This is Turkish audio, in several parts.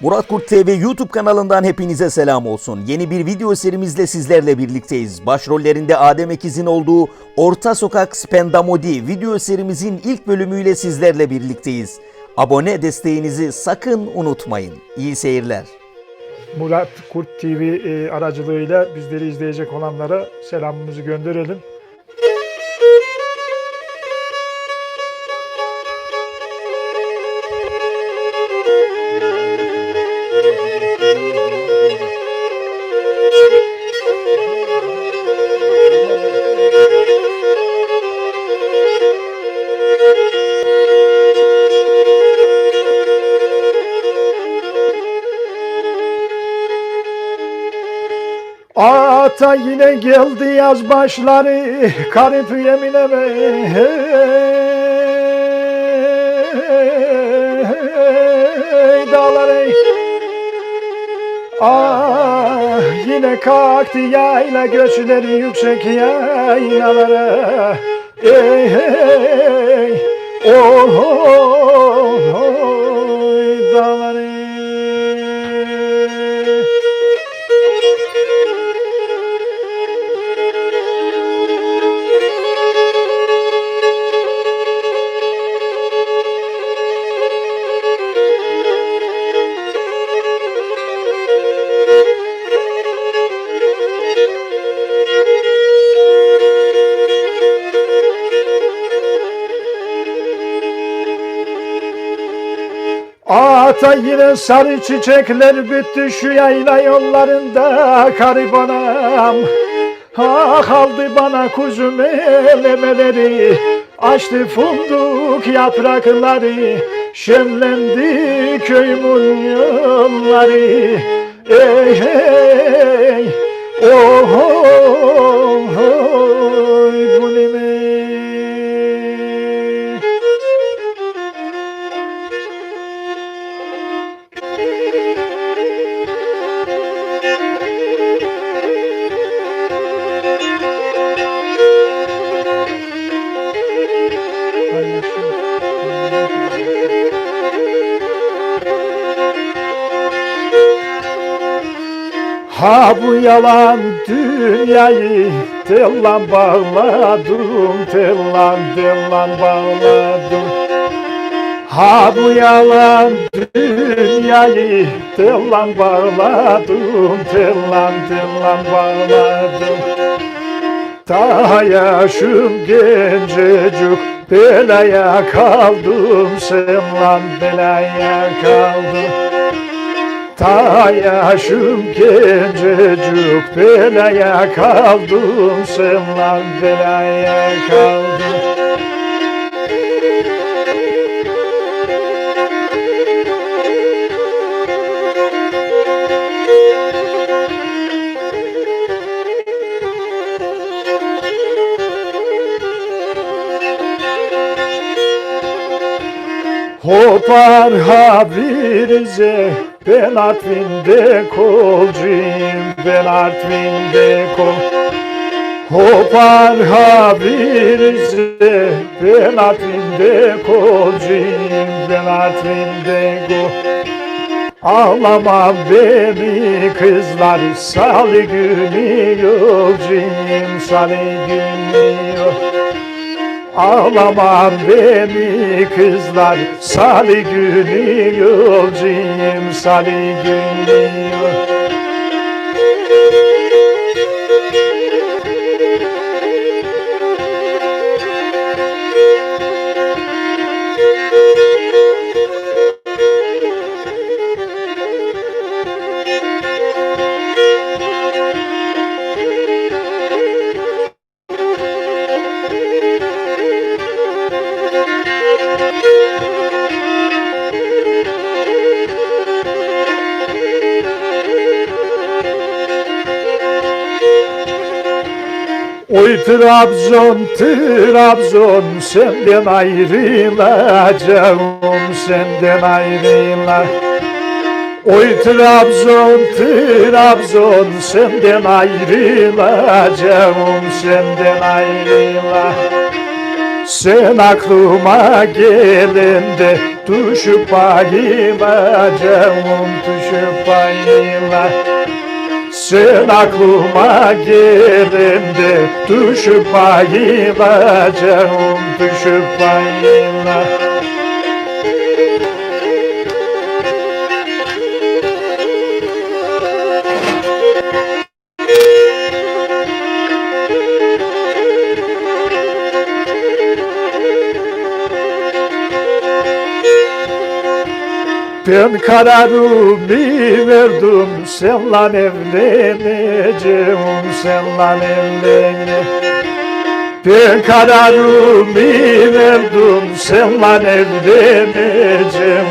Murat Kurt TV YouTube kanalından hepinize selam olsun. Yeni bir video serimizle sizlerle birlikteyiz. Başrollerinde Adem Ekiz'in olduğu Orta Sokak Spendamodi video serimizin ilk bölümüyle sizlerle birlikteyiz. Abone desteğinizi sakın unutmayın. İyi seyirler. Murat Kurt TV e, aracılığıyla bizleri izleyecek olanlara selamımızı gönderelim. Ata yine geldi yaz başları Karip yemineme hey, Dağlar ey Ah yine kalktı yayla göçleri yüksek yaylalara. Ey hey oh, oh, oh, dağlar ey. Ata yine sarı çiçekler bitti şu yayla yollarında karibanam Ah aldı bana kuzum elemeleri Açtı funduk yaprakları Şenlendi köyümün yolları. Ey hey Oh, oh, oh, bu ne Ha bu yalan dünyayı tellan bağladım, tellan tellan bağladım. Ha bu yalan dünyayı tellan bağladım, tellan tellan bağladım. Ta yaşım gencecik belaya kaldım, sen lan belaya kaldım. Ta yaşım gencecik belaya kaldım sen belaya kaldım Hopar habirize ben Artvin'de kolcuyum. Ben Artvin'de kol Hopar habirize ben Artvin'de kolcuyum. Ben Artvin'de kol Ağlama beni kızlar salı günü yolcuyum salı günü yol Ağlama beni kızlar Salı günü yolcuyum Salı günü. yol- Oy Trabzon, Trabzon senden ayrılacağım senden ayrıla Oy Trabzon, Trabzon senden ayrılacağım senden ayrıla Sen aklıma gelende Düşüp bayılacağım Düşüp bayıla Sen aklıma gelende Düşüp bayılacağım Düşüp bayıla Ben kararımı verdim Seninle evleneceğim Seninle evleneceğim. Ben kararımı verdim Seninle evleneceğim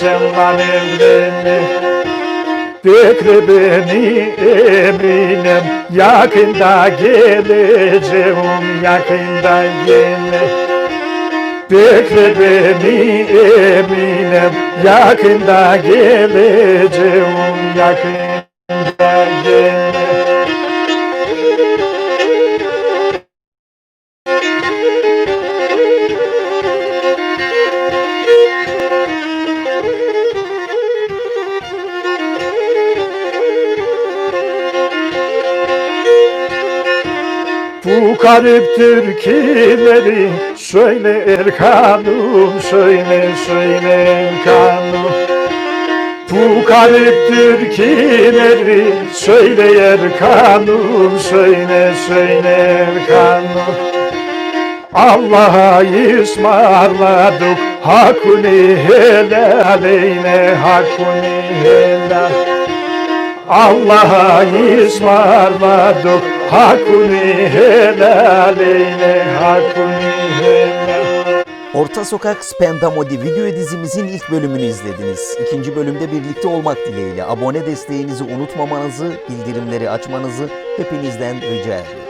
Seninle evleneceğim. Bekle beni Eminem. Yakında geleceğim Yakında geleceğim Bekle beni Eminem Yakında geleceğim Yakında geleceğim. Bu garip türküleri söyle Erkan'ım söyle söyle Erkan'ım. Bu garip türküleri söyle Erkan'ım söyle söyle Erkan'ım. Allah'a ısmarladık hakkını helal eyle hakkını helal. Allah'a ısmarladık hakkını helal eyle hakkını Orta Sokak Spendamodi video dizimizin ilk bölümünü izlediniz. İkinci bölümde birlikte olmak dileğiyle abone desteğinizi unutmamanızı, bildirimleri açmanızı hepinizden rica ediyorum.